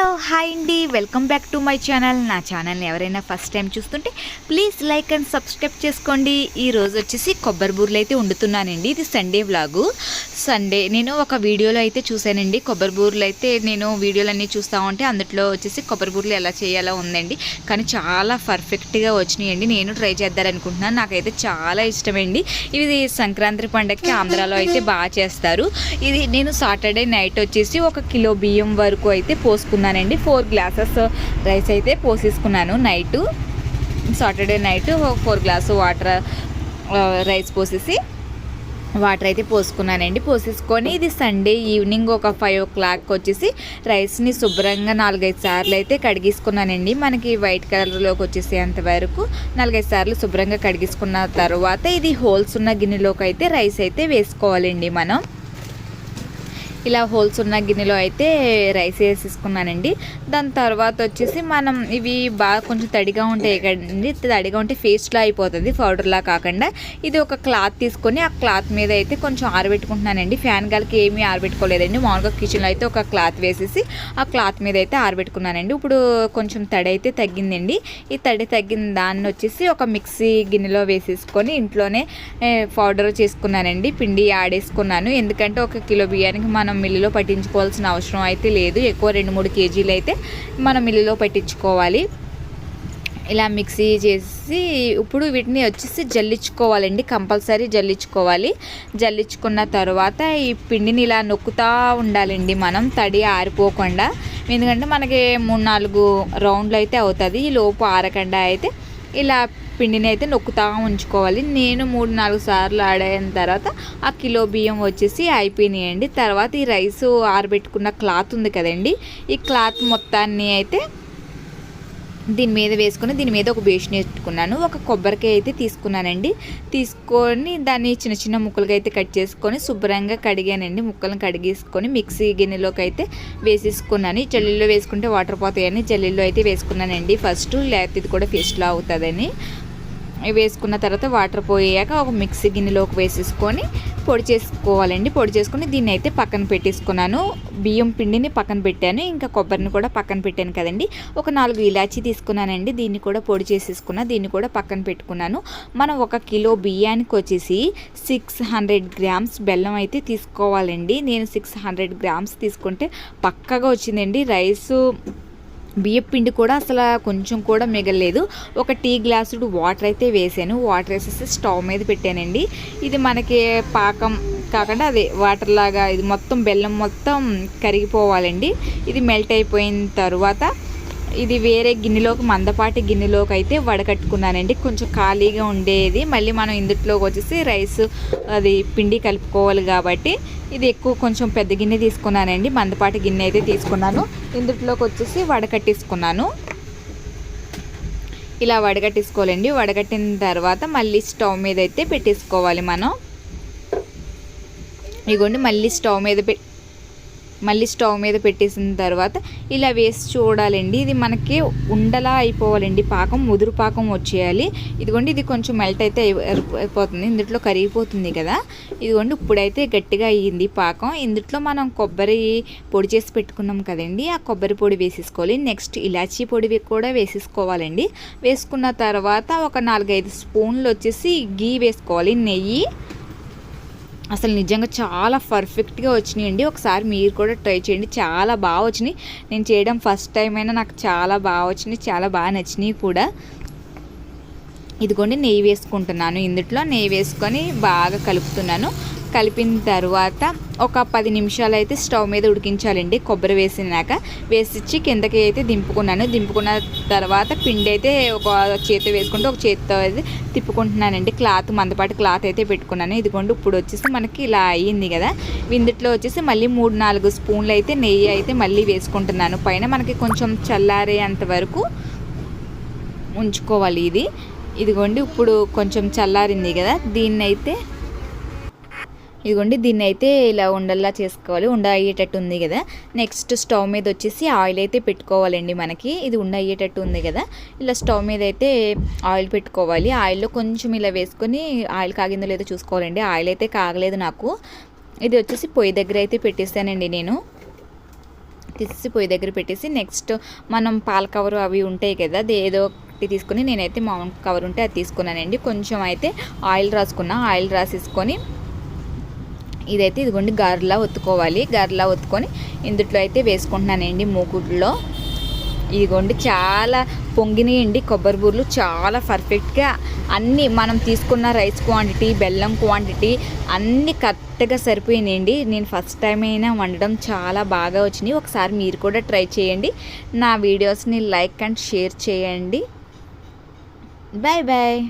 Hello hi అండి. Welcome back to my channel. నా ఛానల్ని ఎవరైనా ఫస్ట్ టైం చూస్తుంటే ప్లీజ్ లైక్ అండ్ సబ్స్క్రైబ్ చేసుకోండి. ఈ రోజు వచ్చేసి కొబ్బరి బూరలు అయితే వండుతున్నానండి. ఇది సండే వ్లాగు. సండే నేను ఒక వీడియోలో అయితే చూశానండి. కొబ్బరి బూరలు అయితే నేను వీడియోలన్నీ చూస్తూ ఉంటే అందులో వచ్చేసి కొబ్బరి బూరెలు ఎలా చేయాలో ఉందండి. కానీ చాలా పర్ఫెక్ట్గా వచ్చినాయండి. నేను ట్రై చేద్దారనుకుంటున్నాను నాకైతే చాలా ఇష్టమండి. ఇది సంక్రాంతి పండగకి ఆంధ్రాలో అయితే బాగా చేస్తారు. ఇది నేను సాటర్డే నైట్ వచ్చేసి ఒక కిలో బియ్యం వరకు అయితే పోసుకున్నాను. పోసుకున్నానండి ఫోర్ గ్లాసెస్ రైస్ అయితే పోసేసుకున్నాను night. Saturday night four glass water rice పోసేసి వాటర్ అయితే పోసుకున్నానండి. పోసేసుకొని ఇది సండే ఈవినింగ్ ఒక ఫైవ్ ఓ క్లాక్ వచ్చేసి రైస్ని శుభ్రంగా నాలుగైదు సార్లు అయితే కడిగేసుకున్నానండి. మనకి వైట్ కలర్లోకి వచ్చేసేంత వరకు నాలుగైదు సార్లు శుభ్రంగా కడిగేసుకున్న తర్వాత ఇది హోల్స్ ఉన్న గిన్నెలోకి అయితే రైస్ అయితే వేసుకోవాలండి మనం. ఇలా హోల్స్ ఉన్న గిన్నెలో అయితే రైస్ వేసేసుకున్నానండి. దాని తర్వాత వచ్చేసి మనం ఇవి బాగా కొంచెం తడిగా ఉంటాయి కదండి తడిగా ఉంటే ఫేస్ట్లో అయిపోతుంది పౌడర్లా కాకుండా. ఇది ఒక క్లాత్ తీసుకొని ఆ క్లాత్ మీద అయితే కొంచెం ఆరబెట్టుకుంటున్నానండి. ఫ్యాన్ గాలికి ఏమీ ఆరబెట్టుకోలేదండి. మామూలుగా కిచెన్లో అయితే ఒక క్లాత్ వేసేసి ఆ క్లాత్ మీద అయితే ఆరబెట్టుకున్నానండి. ఇప్పుడు కొంచెం తడి అయితే తగ్గిందండి. ఈ తడి తగ్గిన దాన్ని వచ్చేసి ఒక మిక్సీ గిన్నెలో వేసేసుకొని ఇంట్లోనే పౌడర్ చేసుకున్నానండి. పిండి ఆడేసుకున్నాను ఎందుకంటే ఒక కిలో బియ్యానికి మనం మనం మిల్లులో పట్టించుకోవాల్సిన అవసరం అయితే లేదు. ఎక్కువ రెండు మూడు కేజీలు అయితే మనం మిల్లులో పట్టించుకోవాలి. ఇలా మిక్సీ చేసి ఇప్పుడు వీటిని వచ్చేసి జల్లించుకోవాలండి. కంపల్సరీ జల్లించుకోవాలి. జల్లించుకున్న తర్వాత ఈ పిండిని ఇలా నొక్కుతూ ఉండాలండి మనం. తడి ఆరిపోకుండా. ఎందుకంటే మనకి మూడు నాలుగు రౌండ్లు అయితే అవుతుంది. ఈ లోపు ఆరకుండా అయితే ఇలా పిండిని అయితే నొక్కుతా ఉంచుకోవాలి. నేను మూడు నాలుగు సార్లు ఆడిన తర్వాత ఆ కిలో బియ్యం వచ్చేసి అయిపోయినాయండి. తర్వాత ఈ రైస్ ఆరబెట్టుకున్న క్లాత్ ఉంది కదండి. ఈ క్లాత్ మొత్తాన్ని అయితే దీని మీద వేసుకుని దీని మీద ఒక బేషన్ పెట్టుకున్నాను. ఒక కొబ్బరికాయ అయితే తీసుకున్నానండి. తీసుకొని దాన్ని చిన్న చిన్న ముక్కలుగా అయితే కట్ చేసుకొని శుభ్రంగా కడిగానండి. ముక్కలను కడిగేసుకొని మిక్సీ గిన్నెలోకి అయితే వేసేసుకున్నాను. జల్లీలో వేసుకుంటే వాటర్ పోతాయని జల్లీలో అయితే వేసుకున్నానండి. ఫస్ట్ లేకపోతే ఇది కూడా ఫేస్ట్లో అవుతుందని. వేసుకున్న తర్వాత వాటర్ పోయాక ఒక మిక్సీ గిన్నెలోకి వేసేసుకొని పొడి చేసుకోవాలండి. పొడి చేసుకొని దీన్ని అయితే పక్కన పెట్టేసుకున్నాను. బియ్యం పిండిని పక్కన పెట్టాను. ఇంకా కొబ్బరిని కూడా పక్కన పెట్టాను కదండి. ఒక నాలుగు ఇలాచీ తీసుకున్నానండి. దీన్ని కూడా పొడి చేసేసుకున్నా. దీన్ని కూడా పక్కన పెట్టుకున్నాను. మనం ఒక కిలో బియ్యానికి వచ్చేసి సిక్స్ హండ్రెడ్ గ్రామ్స్ బెల్లం అయితే తీసుకోవాలండి. నేను సిక్స్ హండ్రెడ్ గ్రామ్స్ తీసుకుంటే పక్కగా వచ్చిందండి. రైసు బియ్యం పిండి కూడా అసలు కొంచెం కూడా మిగలలేదు. ఒక టీ గ్లాసుడు వాటర్ అయితే వేసాను. వాటర్ వేసేసి స్టవ్ మీద పెట్టానండి. ఇది మనకి పాకం కాకుండా అదే వాటర్ లాగా ఇది మొత్తం బెల్లం మొత్తం కరిగిపోవాలండి. ఇది మెల్ట్ అయిపోయిన తర్వాత ఇది వేరే గిన్నెలోకి మందపాటి గిన్నెలోకి అయితే వడకట్టుకున్నానండి. కొంచెం ఖాళీగా ఉండేది. మళ్ళీ మనం ఇందుట్లోకి వచ్చేసి రైస్ అది పిండి కలుపుకోవాలి కాబట్టి ఇది ఎక్కువ కొంచెం పెద్ద గిన్నె తీసుకున్నానండి. మందపాటి గిన్నె అయితే తీసుకున్నాను. ఇందుట్లోకి వచ్చేసి వడకట్టేసుకున్నాను. ఇలా వడగట్టేసుకోవాలండి వడగట్టిన తర్వాత మళ్ళీ స్టవ్ మీద అయితే పెట్టేసుకోవాలి మనం. ఇగోండి మళ్ళీ స్టవ్ మీద పెట్టి మళ్ళీ స్టవ్ మీద పెట్టేసిన తర్వాత ఇలా వేసి చూడాలండి. ఇది మనకి ఉండలా అయిపోవాలండి. పాకం ముదురు పాకం వచ్చేయాలి. ఇదిగోండి ఇది కొంచెం మెల్ట్ అయితే అయిపోతుంది. ఇందులో కరిగిపోతుంది కదా. ఇదిగోండి ఇప్పుడైతే గట్టిగా అయ్యింది పాకం. ఇందుట్లో మనం కొబ్బరి పొడి చేసి పెట్టుకున్నాం కదండి. ఆ కొబ్బరి పొడి వేసేసుకోవాలి. నెక్స్ట్ ఇలాచీ పొడి కూడా వేసేసుకోవాలండి. వేసుకున్న తర్వాత ఒక నాలుగైదు స్పూన్లు వచ్చేసి గీ వేసుకోవాలి. నెయ్యి అసలు నిజంగా చాలా పర్ఫెక్ట్గా వచ్చినాయండి. ఒకసారి మీరు కూడా ట్రై చేయండి. చాలా బాగా వచ్చినాయి. నేను చేయడం ఫస్ట్ టైం అయినా నాకు చాలా బాగా వచ్చినాయి. చాలా బాగా నచ్చినాయి కూడా. ఇదిగోండి నెయ్యి వేసుకుంటున్నాను. ఇందుట్లో నెయ్యి వేసుకొని బాగా కలుపుతున్నాను. కలిపిన తర్వాత ఒక పది నిమిషాలు అయితే స్టవ్ మీద ఉడికించాలండి. కొబ్బరి వేసినాక వేసిచ్చి కిందకి అయితే దింపుకున్నాను. దింపుకున్న తర్వాత పిండి అయితే ఒక చేతి వేసుకుంటూ ఒక చేతితో అయితే తిప్పుకుంటున్నానండి. క్లాత్ మందపాటి క్లాత్ అయితే పెట్టుకున్నాను. ఇదిగోండి ఇప్పుడు వచ్చేసి మనకి ఇలా అయ్యింది కదా. ఇందుట్లో వచ్చేసి మళ్ళీ మూడు నాలుగు స్పూన్లు అయితే నెయ్యి అయితే మళ్ళీ వేసుకుంటున్నాను. పైన మనకి కొంచెం చల్లారేంత వరకు ఉంచుకోవాలి ఇది. ఇదిగోండి ఇప్పుడు కొంచెం చల్లారింది కదా. దీన్ని అయితే ఇదిగోండి దీన్ని అయితే ఇలా ఉండల్లా చేసుకోవాలి. ఉండ అయ్యేటట్టు ఉంది కదా. నెక్స్ట్ స్టవ్ మీద వచ్చేసి ఆయిల్ అయితే పెట్టుకోవాలండి మనకి. ఇది ఉండ అయ్యేటట్టు ఉంది కదా. ఇలా స్టవ్ మీద అయితే ఆయిల్ పెట్టుకోవాలి. ఆయిల్లో కొంచెం ఇలా వేసుకొని ఆయిల్ కాగిందో లేదో చూసుకోవాలండి. ఆయిల్ అయితే కాగలేదు నాకు. ఇది వచ్చేసి పొయ్యి దగ్గర అయితే పెట్టేస్తానండి నేను. తీసి పొయ్యి దగ్గర పెట్టేసి నెక్స్ట్ మనం పాల కవర్ అవి ఉంటాయి కదా అది ఏదో ఒకటి తీసుకొని నేనైతే మామూలు కవర్ ఉంటే అది తీసుకున్నానండి. కొంచెం అయితే ఆయిల్ రాసుకున్నా. ఆయిల్ రాసేసుకొని ఇదైతే ఇదిగోండి గారెలా ఒత్తుకోవాలి. గారెలా ఒత్తుకొని ఇందుట్లో అయితే వేసుకుంటున్నానండి మూకుడులో. ఇదిగోండి చాలా పొంగినాయండి కొబ్బరి బూర్లు. చాలా పర్ఫెక్ట్గా అన్నీ మనం తీసుకున్న రైస్ క్వాంటిటీ బెల్లం క్వాంటిటీ అన్నీ కరెక్ట్గా సరిపోయినాయండి. నేను ఫస్ట్ టైం అయినా వండడం చాలా బాగా వచ్చినాయి. ఒకసారి మీరు కూడా ట్రై చేయండి. నా వీడియోస్ని లైక్ అండ్ షేర్ చేయండి. Bye bye.